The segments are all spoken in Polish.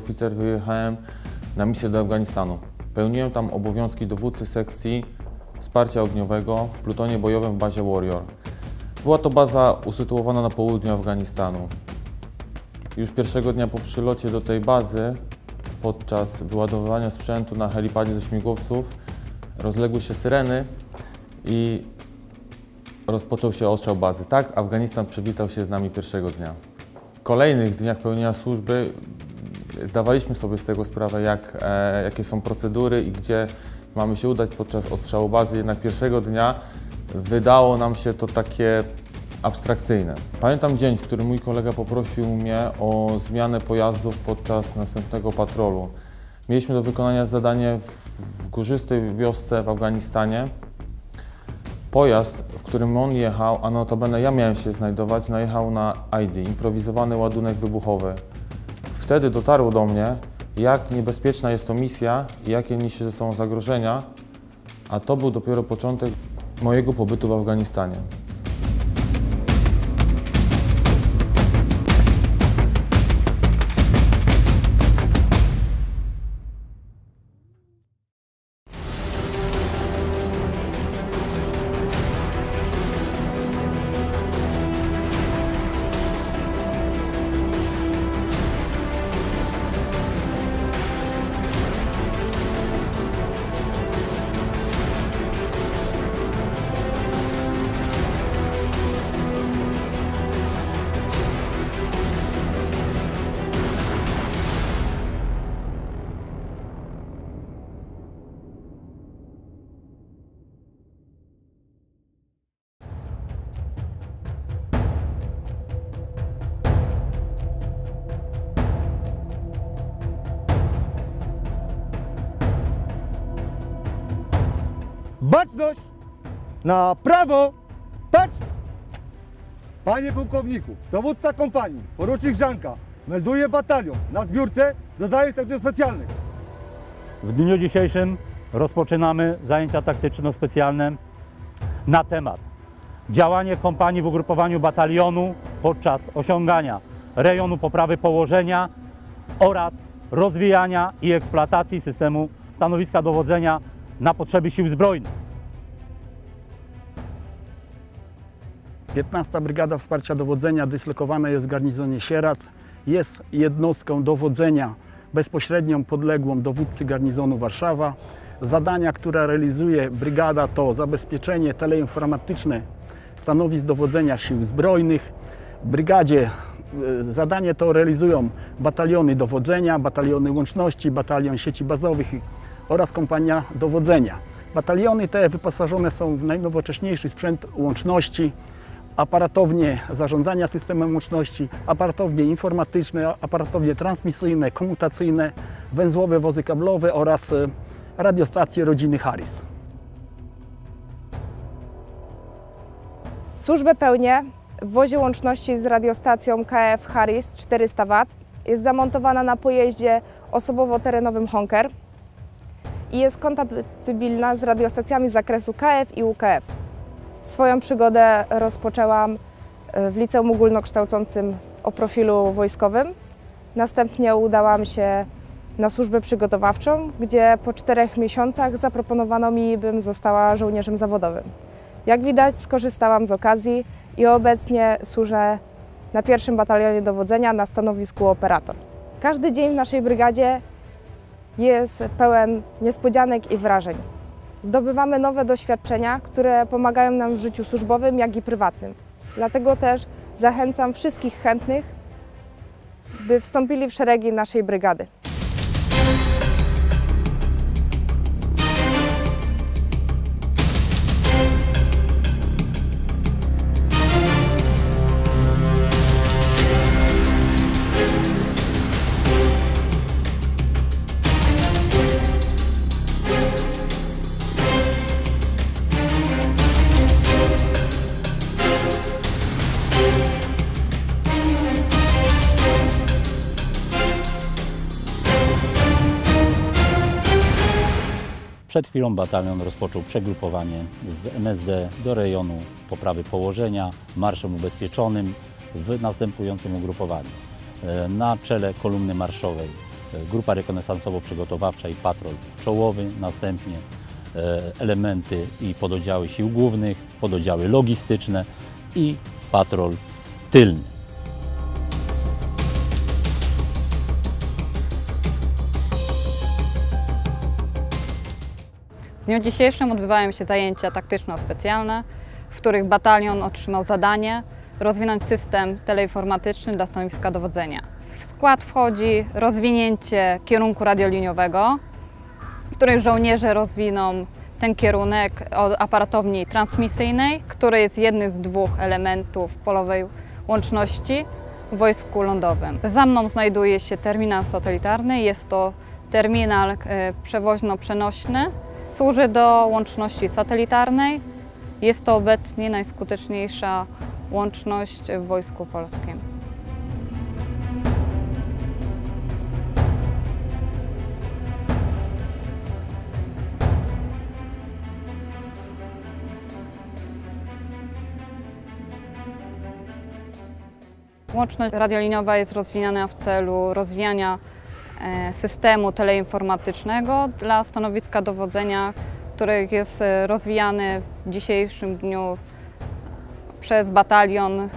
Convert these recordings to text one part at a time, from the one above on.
podoficer wyjechałem na misję do Afganistanu. Pełniłem tam obowiązki dowódcy sekcji wsparcia ogniowego w plutonie bojowym w bazie Warrior. Była to baza usytuowana na południu Afganistanu. Już pierwszego dnia po przylocie do tej bazy, podczas wyładowywania sprzętu na helipadzie ze śmigłowców, rozległy się syreny i rozpoczął się ostrzał bazy. Tak, Afganistan przywitał się z nami pierwszego dnia. W kolejnych dniach pełnienia służby zdawaliśmy sobie z tego sprawę, jak, e, jakie są procedury i gdzie mamy się udać podczas ostrzału bazy. Jednak pierwszego dnia wydało nam się to takie abstrakcyjne. Pamiętam dzień, w którym mój kolega poprosił mnie o zmianę pojazdów podczas następnego patrolu. Mieliśmy do wykonania zadanie w, w górzystej wiosce w Afganistanie. Pojazd, w którym on jechał, a notabene ja miałem się znajdować, najechał na ID, improwizowany ładunek wybuchowy. Wtedy dotarło do mnie, jak niebezpieczna jest to misja i jakie niesie ze sobą zagrożenia, a to był dopiero początek mojego pobytu w Afganistanie. Baczność! Na prawo! Patrz! Panie pułkowniku, dowódca kompanii, porucznik Żanka, melduje batalion na zbiórce do zajęć taktycznie specjalnych. W dniu dzisiejszym rozpoczynamy zajęcia taktyczno-specjalne na temat działanie kompanii w ugrupowaniu batalionu podczas osiągania rejonu poprawy położenia oraz rozwijania i eksploatacji systemu stanowiska dowodzenia na potrzeby sił zbrojnych. 15 Brygada Wsparcia Dowodzenia dyslokowana jest w garnizonie Sierac. Jest jednostką dowodzenia bezpośrednią podległą dowódcy garnizonu Warszawa. Zadania, które realizuje brygada to zabezpieczenie teleinformatyczne stanowisk dowodzenia sił zbrojnych. Brygadzie e, zadanie to realizują bataliony dowodzenia, bataliony łączności, batalion sieci bazowych oraz kompania dowodzenia. Bataliony te wyposażone są w najnowocześniejszy sprzęt łączności, aparatownie zarządzania systemem łączności, aparatownie informatyczne, aparatownie transmisyjne, komutacyjne, węzłowe wozy kablowe oraz e, radiostacje rodziny Harris. Służbę pełnię w wozie łączności z radiostacją KF Harris 400 W. Jest zamontowana na pojeździe osobowo-terenowym Honker i jest kompatybilna z radiostacjami z zakresu KF i UKF. Swoją przygodę rozpoczęłam e, w liceum ogólnokształcącym o profilu wojskowym. Następnie udałam się na służbę przygotowawczą, gdzie po czterech miesiącach zaproponowano mi, bym została żołnierzem zawodowym. Jak widać, skorzystałam z okazji i obecnie służę na pierwszym batalionie dowodzenia na stanowisku operator. Każdy dzień w naszej brygadzie jest pełen niespodzianek i wrażeń. Zdobywamy nowe doświadczenia, które pomagają nam w życiu służbowym, jak i prywatnym. Dlatego też zachęcam wszystkich chętnych, by wstąpili w szeregi naszej brygady. Przed chwilą batalion rozpoczął przegrupowanie z MSD do rejonu poprawy położenia marszem ubezpieczonym w następującym ugrupowaniu. E, Na czele kolumny marszowej e, grupa rekonesansowo-przygotowawcza i patrol czołowy, następnie e, elementy i pododdziały sił głównych, pododdziały logistyczne i patrol tylny. Dniu dzisiejszym odbywają się zajęcia taktyczno-specjalne, w których batalion otrzymał zadanie rozwinąć system teleinformatyczny dla stanowiska dowodzenia. W skład wchodzi rozwinięcie kierunku radioliniowego, w którym żołnierze rozwiną ten kierunek od aparatowni transmisyjnej, który jest jednym z dwóch elementów polowej łączności w wojsku lądowym. Za mną znajduje się terminal satelitarny. Jest to terminal e, przewoźno-przenośny. Służy do łączności satelitarnej. Jest to obecnie najskuteczniejsza łączność w Wojsku Polskim. Łączność radioliniowa jest rozwijana w celu rozwijania systemu teleinformatycznego dla stanowiska dowodzenia, który jest e, rozwijany w dzisiejszym dniu przez batalion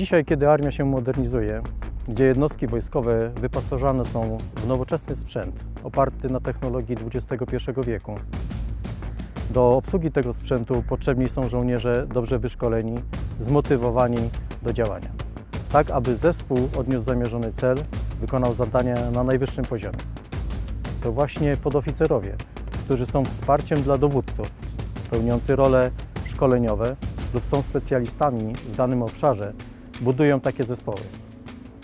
Dzisiaj, kiedy armia się modernizuje, gdzie jednostki wojskowe wyposażane są w nowoczesny sprzęt oparty na technologii XXI wieku, do obsługi tego sprzętu potrzebni są żołnierze dobrze wyszkoleni, zmotywowani do działania, tak aby zespół odniósł zamierzony cel, wykonał zadania na najwyższym poziomie. To właśnie podoficerowie, którzy są wsparciem dla dowódców, pełniący role szkoleniowe lub są specjalistami w danym obszarze, budują takie zespoły.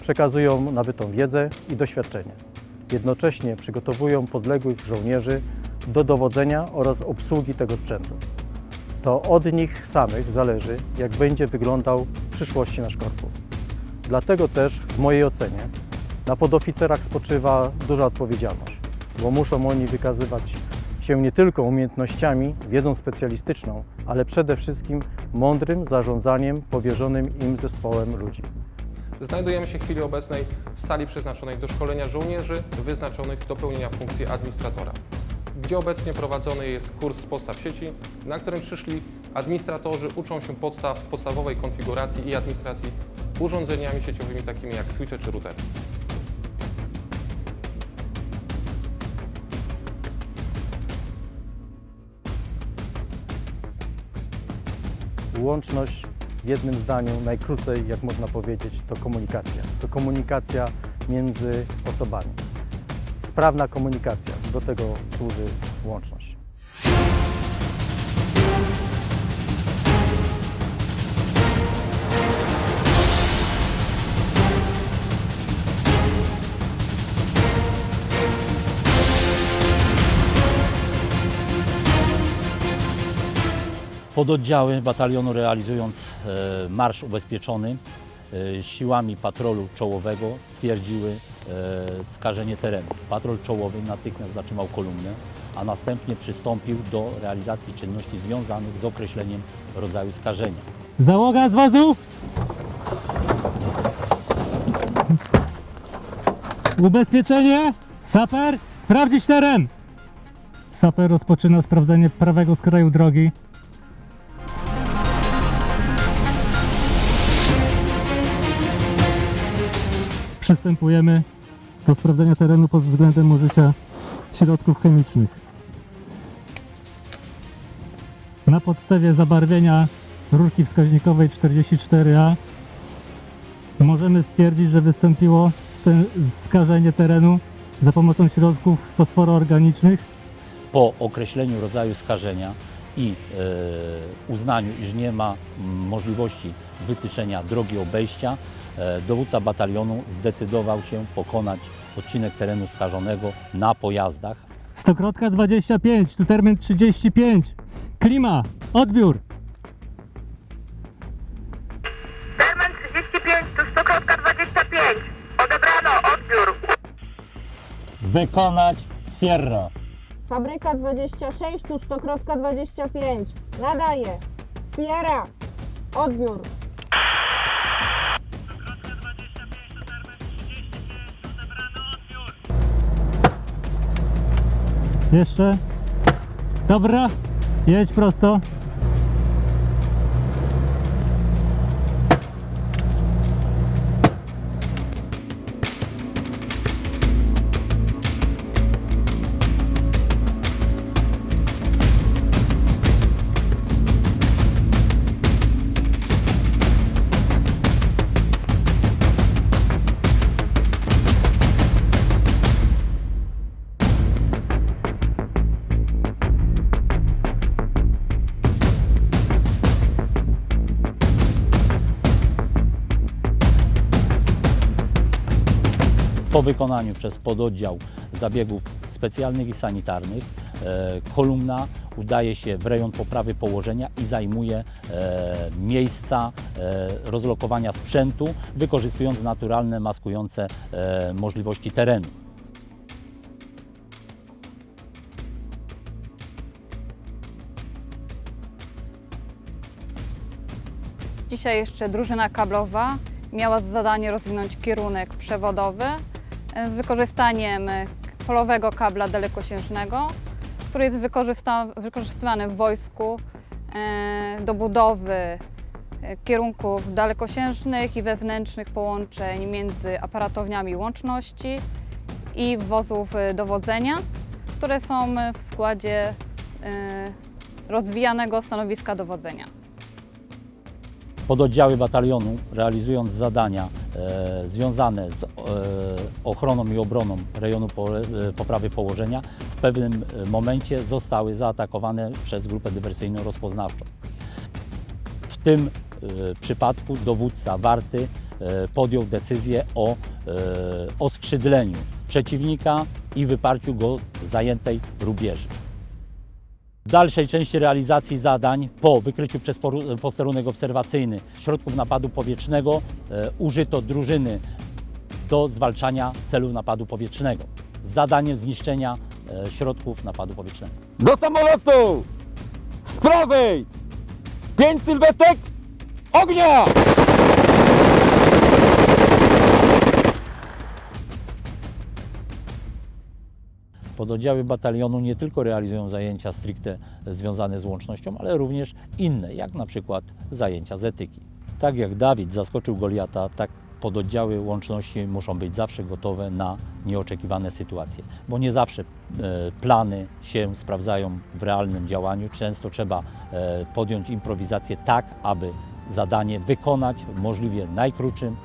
Przekazują nabytą wiedzę i doświadczenie. Jednocześnie przygotowują podległych żołnierzy do dowodzenia oraz obsługi tego sprzętu. To od nich samych zależy, jak będzie wyglądał w przyszłości nasz korpus. Dlatego też, w mojej ocenie, na podoficerach spoczywa duża odpowiedzialność, bo muszą oni wykazywać się nie tylko umiejętnościami, wiedzą specjalistyczną, ale przede wszystkim mądrym zarządzaniem powierzonym im zespołem ludzi. Znajdujemy się w chwili obecnej w sali przeznaczonej do szkolenia żołnierzy wyznaczonych do pełnienia funkcji administratora, gdzie obecnie prowadzony jest kurs z postaw sieci, na którym przyszli administratorzy uczą się podstaw podstawowej konfiguracji i administracji urządzeniami sieciowymi takimi jak switche czy routery. Łączność w jednym zdaniu, najkrócej jak można powiedzieć, to komunikacja. To komunikacja między osobami. Sprawna komunikacja, do tego służy łączność. Pododdziały batalionu realizując e, marsz ubezpieczony e, siłami patrolu czołowego stwierdziły e, skażenie terenu. Patrol czołowy natychmiast zatrzymał kolumnę, a następnie przystąpił do realizacji czynności związanych z określeniem rodzaju skażenia. Załoga z wozu! Ubezpieczenie! Saper! Sprawdzić teren! Saper rozpoczyna sprawdzenie prawego skraju drogi. Przystępujemy do sprawdzenia terenu pod względem użycia środków chemicznych. Na podstawie zabarwienia rurki wskaźnikowej 44A możemy stwierdzić, że wystąpiło skażenie terenu za pomocą środków fosforoorganicznych Po określeniu rodzaju skażenia i e, uznaniu, iż nie ma możliwości wytyczenia drogi obejścia, dowódca batalionu zdecydował się pokonać odcinek terenu skażonego na pojazdach, Stokrotka 25, tu termin 35. Klima, odbiór. Termen 35, tu stokrotka 25. Odebrano, odbiór. wykonać Sierra. Fabryka 26, tu stokrotka 25. Nadaje. Sierra. Odbiór. Jeszcze. Dobra, jedź prosto. Po wykonaniu przez pododdział zabiegów specjalnych i sanitarnych e, kolumna udaje się w rejon poprawy położenia i zajmuje e, miejsca e, rozlokowania sprzętu, wykorzystując naturalne maskujące możliwości terenu. Dzisiaj jeszcze drużyna kablowa miała za zadanie rozwinąć kierunek przewodowy z wykorzystaniem polowego kabla dalekosiężnego, który jest wykorzystywany w wojsku e, do budowy e, kierunków dalekosiężnych i wewnętrznych połączeń między aparatowniami łączności i wozów e, dowodzenia, które są w składzie rozwijanego stanowiska dowodzenia. Pododdziały batalionu, realizując zadania związane z e, ochroną i obroną rejonu e, poprawy położenia, w pewnym e, momencie zostały zaatakowane przez grupę dywersyjną rozpoznawczą. W tym e, przypadku dowódca warty e, podjął decyzję o e, oskrzydleniu przeciwnika i wyparciu go z zajętej rubieży. W dalszej części realizacji zadań po wykryciu przez posterunek obserwacyjny środków napadu powietrznego e, użyto drużyny do zwalczania celów napadu powietrznego z zadaniem zniszczenia e, środków napadu powietrznego. Do samolotu! Z prawej! Pięć sylwetek! Ognia! Pododdziały batalionu nie tylko realizują zajęcia stricte związane z łącznością, ale również inne, jak na przykład zajęcia z etyki. Tak jak Dawid zaskoczył Goliata, tak pododdziały łączności muszą być zawsze gotowe na nieoczekiwane sytuacje, bo nie zawsze e, plany się sprawdzają w realnym działaniu. Często trzeba e, podjąć improwizację tak, aby zadanie wykonać w możliwie najkrótszym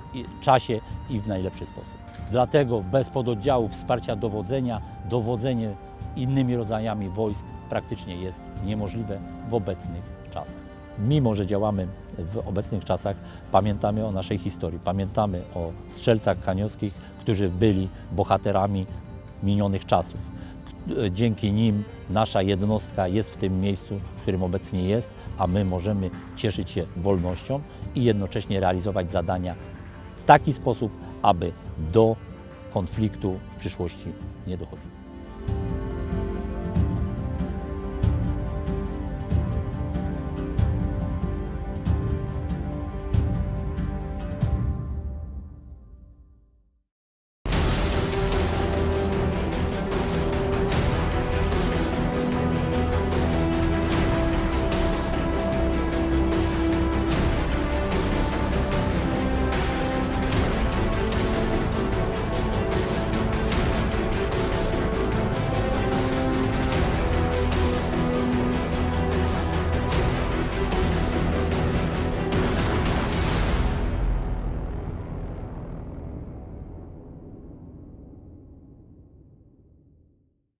czasie i w najlepszy sposób. Dlatego bez pododdziałów wsparcia dowodzenia, dowodzenie innymi rodzajami wojsk praktycznie jest niemożliwe w obecnych czasach. Mimo, że działamy w obecnych czasach, pamiętamy o naszej historii, pamiętamy o strzelcach kaniowskich, którzy byli bohaterami minionych czasów. Dzięki nim nasza jednostka jest w tym miejscu, w którym obecnie jest, a my możemy cieszyć się wolnością i jednocześnie realizować zadania w taki sposób, aby do konfliktu w przyszłości nie dochodziło.